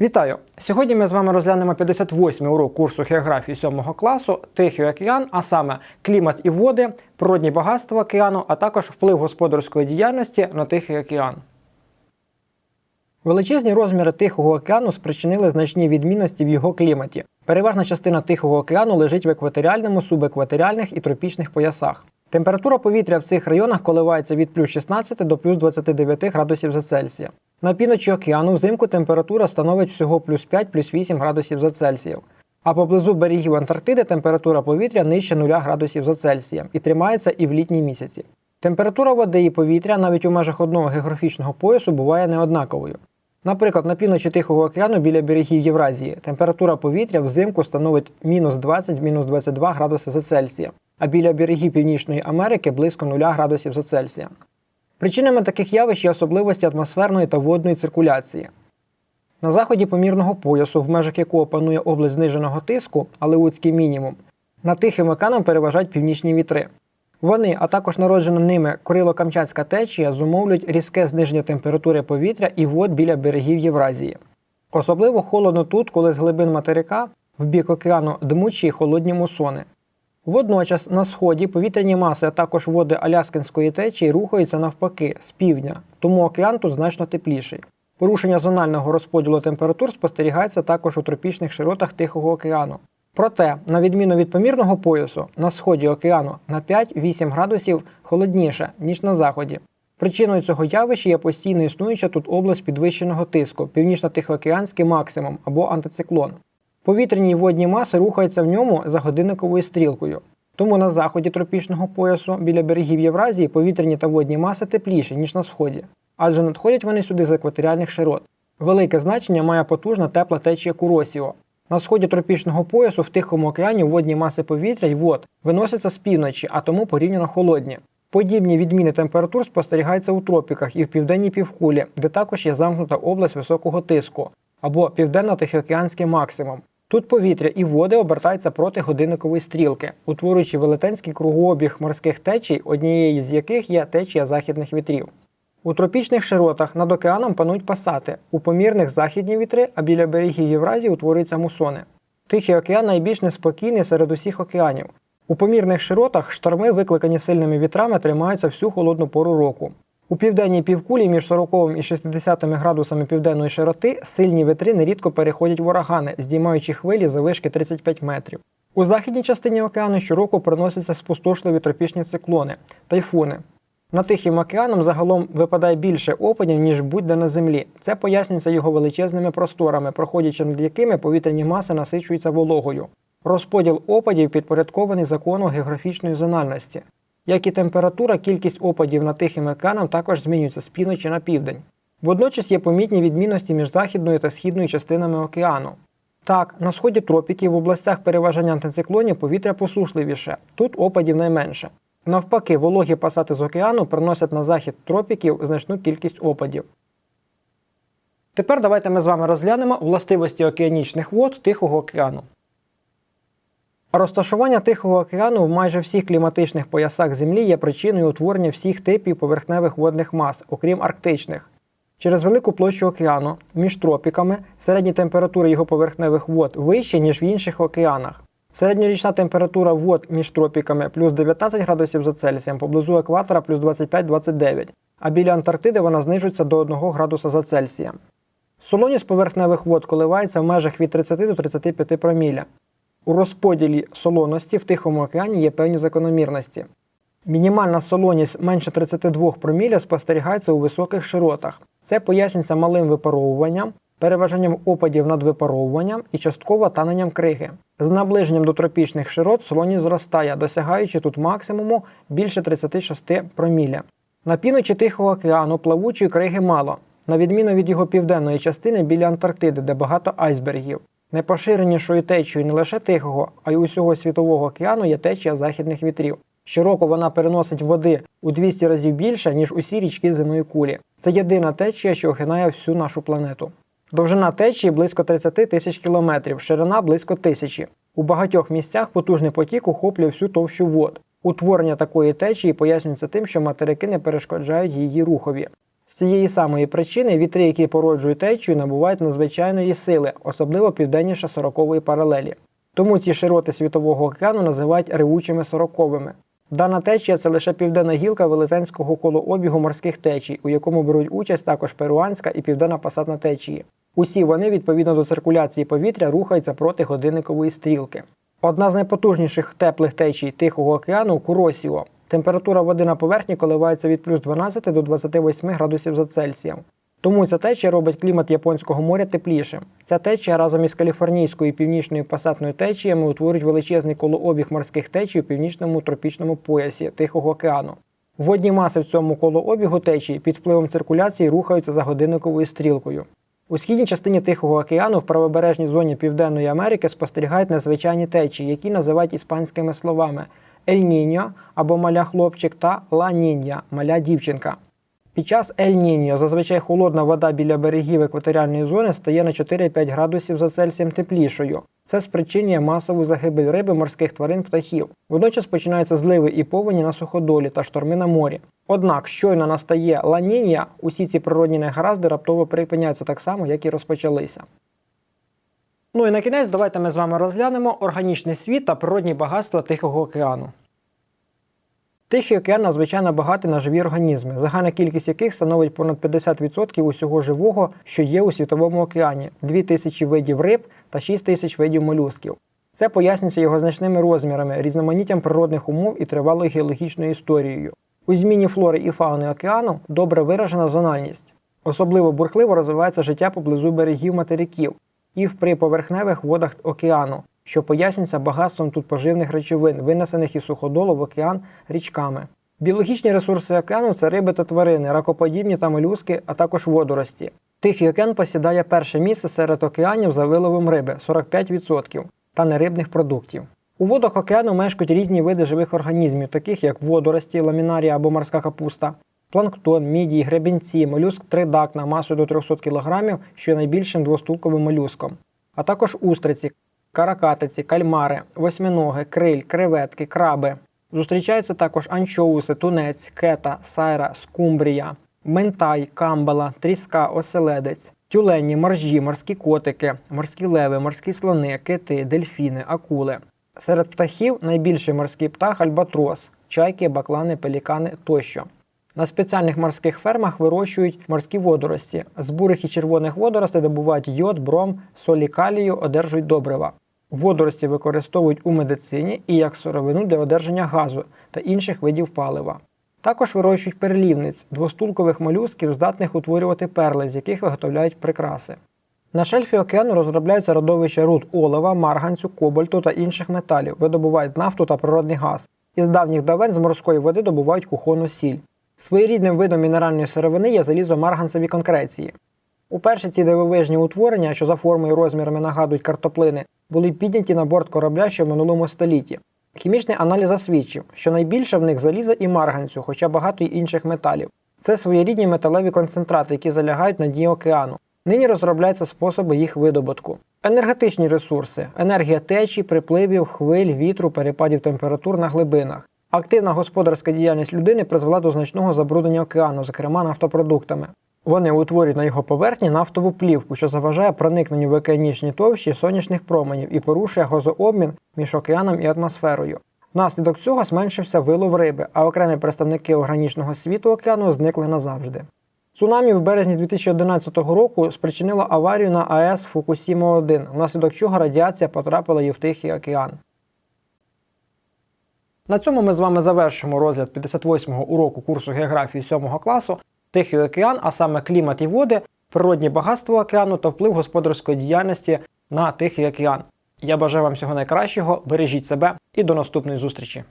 Вітаю! Сьогодні ми з вами розглянемо 58-й урок курсу географії 7 класу Тихий океан, а саме клімат і води, природні багатства океану, а також вплив господарської діяльності на Тихий океан. Величезні розміри Тихого океану спричинили значні відмінності в його кліматі. Переважна частина Тихого океану лежить в екваторіальному, субекваторіальних і тропічних поясах. Температура повітря в цих районах коливається від плюс 16 до плюс 29 градусів за Цельсія. На півночі океану взимку температура становить всього плюс 5 плюс 8 градусів за Цельсієм. А поблизу берегів Антарктиди температура повітря нижче 0 градусів за Цельсієм і тримається і в літні місяці. Температура води і повітря навіть у межах одного географічного поясу буває неоднаковою. Наприклад, на півночі Тихого океану біля берегів Євразії температура повітря взимку становить мінус 20-мінус 22 градуси за Цельсієм, а біля берегів Північної Америки близько 0 градусів за Цельсієм. Причинами таких явищ є особливості атмосферної та водної циркуляції. На заході помірного поясу, в межах якого панує область зниженого тиску, Алеутський мінімум, над Тихим океаном переважають північні вітри. Вони, а також народжена ними Курило-Камчатська течія, зумовлюють різке зниження температури повітря і вод біля берегів Євразії. Особливо холодно тут, коли з глибин материка в бік океану дмучі холодні мусони. Водночас на сході повітряні маси, а також води Аляскинської течії рухаються навпаки з півдня, тому океан тут значно тепліший. Порушення зонального розподілу температур спостерігається також у тропічних широтах Тихого океану. Проте, на відміну від помірного поясу, на сході океану на 5-8 градусів холодніше, ніж на заході. Причиною цього явища є постійно існуюча тут область підвищеного тиску, північно-тихоокеанський максимум або антициклон. Повітряні водні маси рухаються в ньому за годинниковою стрілкою. Тому на заході тропічного поясу біля берегів Євразії повітряні та водні маси тепліші, ніж на сході, адже надходять вони сюди з екваторіальних широт. Велике значення має потужна тепла течія Куросіо. На сході тропічного поясу в Тихому океані водні маси повітря й вод виносяться з півночі, а тому порівняно холодні. Подібні відміни температур спостерігаються у тропіках і в південній півкулі, де також є замкнута область високого тиску або південно-тихоокеанський максимум. Тут повітря і води обертаються проти годинникової стрілки, утворюючи велетенський кругообіг морських течій, однією з яких є течія західних вітрів. У тропічних широтах над океаном панують пасати, у помірних західні вітри, а біля берегів Євразії утворюються мусони. Тихий океан найбільш неспокійний серед усіх океанів. У помірних широтах шторми, викликані сильними вітрами, тримаються всю холодну пору року. У південній півкулі між 40 і 60 градусами південної широти сильні вітри нерідко переходять в урагани, здіймаючи хвилі за вишки 35 метрів. У західній частині океану щороку приносяться спустошливі тропічні циклони, тайфуни. Над Тихим океаном загалом випадає більше опадів, ніж будь-де на землі. Це пояснюється його величезними просторами, проходячи над якими повітряні маси насичуються вологою. Розподіл опадів підпорядкований закону географічної зональності. Як і температура, кількість опадів над Тихим океаном також змінюється з півночі на південь. Водночас є помітні відмінності між західною та східною частинами океану. Так, на сході тропіків в областях переважання антициклонів повітря посушливіше, тут опадів найменше. Навпаки, вологі пасати з океану приносять на захід тропіків значну кількість опадів. Тепер давайте ми з вами розглянемо властивості океанічних вод Тихого океану. Розташування Тихого океану в майже всіх кліматичних поясах Землі є причиною утворення всіх типів поверхневих водних мас, окрім арктичних. Через велику площу океану між тропіками середні температури його поверхневих вод вищі, ніж в інших океанах. Середньорічна температура вод між тропіками плюс 19 градусів за Цельсієм, поблизу екватора плюс 25-29, а біля Антарктиди вона знижується до 1 градуса за Цельсієм. Солоність поверхневих вод коливається в межах від 30 до 35 проміля. У розподілі солоності в Тихому океані є певні закономірності. Мінімальна солоність менше 32 проміля спостерігається у високих широтах. Це пояснюється малим випаровуванням, переважанням опадів над випаровуванням і частково таненням криги. З наближенням до тропічних широт солоність зростає, досягаючи тут максимуму більше 36 проміля. На півночі Тихого океану плавучої криги мало, на відміну від його південної частини біля Антарктиди, де багато айсбергів. Найпоширенішою течією не лише Тихого, а й усього світового океану є течія західних вітрів. Щороку вона переносить води у 200 разів більше, ніж усі річки земної кулі. Це єдина течія, що охинає всю нашу планету. Довжина течії близько 30 тисяч кілометрів, ширина близько тисячі. У багатьох місцях потужний потік охоплює всю товщу вод. Утворення такої течії пояснюється тим, що материки не перешкоджають її рухові. З цієї самої причини вітри, які породжують течію, набувають надзвичайної сили, особливо південніше 40-ї паралелі. Тому ці широти Світового океану називають ревучими сороковими. Дана течія це лише південна гілка велетенського колообігу морських течій, у якому беруть участь також перуанська і південна пасатна течії. Усі вони, відповідно до циркуляції повітря, рухаються проти годинникової стрілки. Одна з найпотужніших теплих течій Тихого океану Куросіо. Температура води на поверхні коливається від плюс 12 до 28 градусів за Цельсієм. Тому ця течія робить клімат Японського моря теплішим. Ця течія разом із каліфорнійською і північною пасатною течіями утворюють величезний колообіг морських течій у північному тропічному поясі Тихого океану. Водні маси в цьому колообігу течії під впливом циркуляції рухаються за годинниковою стрілкою. У східній частині Тихого океану в правобережній зоні Південної Америки спостерігають незвичайні течії, які називають іспанськими словами Ель-Ніньо або маля хлопчик та Ла Нінья маля дівчинка. Під час Ель-Ніньо зазвичай холодна вода біля берегів екваторіальної зони стає на 4-5 градусів за Цельсієм теплішою. Це спричинює масову загибель риби, морських тварин, птахів. Водночас починаються зливи і повені на суходолі та шторми на морі. Однак, щойно настає ланіння, усі ці природні негаразди раптово припиняються так само, як і розпочалися. Ну і на кінець давайте ми з вами розглянемо органічний світ та природні багатства Тихого океану. Тихий океан надзвичайно багатий на живі організми, загальна кількість яких становить понад 50% усього живого, що є у світовому океані 2000 видів риб та 6000 видів молюсків. Це пояснюється його значними розмірами, різноманіттям природних умов і тривалою геологічною історією. У зміні флори і фауни океану добре виражена зональність. Особливо бурхливо розвивається життя поблизу берегів материків і в приповерхневих водах океану, що пояснюється багатством тут поживних речовин, винесених із суходолу в океан річками. Біологічні ресурси океану це риби та тварини, ракоподібні та молюски, а також водорості. Тихий океан посідає перше місце серед океанів за виловом риби 45% та нерибних продуктів. У водах океану мешкають різні види живих організмів, таких як водорості, ламінарія або морська капуста, планктон, мідії, гребінці, молюск тридакна масою до 300 кг, що є найбільшим двостулковим молюском, а також устриці, каракатиці, кальмари, восьминоги, криль, креветки, краби. Зустрічаються також анчоуси, тунець, кета, сайра, скумбрія, ментай, камбала, тріска, оселедець, тюлені, моржі, морські котики, морські леви, морські слони, кити, дельфіни, акули. Серед птахів найбільший морський птах альбатрос, чайки, баклани, пелікани тощо. На спеціальних морських фермах вирощують морські водорості. З бурих і червоних водоростей добувають йод, бром, солі калію, одержують добрива. Водорості використовують у медицині і як сировину для одержання газу та інших видів палива. Також вирощують перлівниць, двостулкових молюсків, здатних утворювати перли, з яких виготовляють прикраси. На шельфі океану розробляються родовища руд олова, марганцю, кобальту та інших металів, видобувають нафту та природний газ. Із давніх давен з морської води добувають кухонну сіль. Своєрідним видом мінеральної сировини є залізомарганцеві конкреції. Уперше ці дивовижні утворення, що за формою і розмірами нагадують картоплини, були підняті на борт корабля ще в минулому столітті. Хімічний аналіз засвідчив, що найбільше в них заліза і марганцю, хоча багато й інших металів. Це своєрідні металеві концентрати, які залягають на дні океану. Нині розробляються способи їх видобутку. Енергетичні ресурси, енергія течій, припливів, хвиль, вітру, перепадів температур на глибинах. Активна господарська діяльність людини призвела до значного забруднення океану, зокрема нафтопродуктами. Вони утворюють на його поверхні нафтову плівку, що заважає проникненню в океанічні товщі сонячних променів і порушує газообмін між океаном і атмосферою. Внаслідок цього зменшився вилов риби, а окремі представники органічного світу океану зникли назавжди. Цунамі в березні 2011 року спричинило аварію на АЕС Фукусіма 1 внаслідок чого радіація потрапила і в Тихий океан. На цьому ми з вами завершимо розгляд 58-го уроку курсу географії 7 класу Тихий океан, а саме клімат і води, природні багатства океану та вплив господарської діяльності на Тихий океан. Я бажаю вам всього найкращого, бережіть себе і до наступної зустрічі!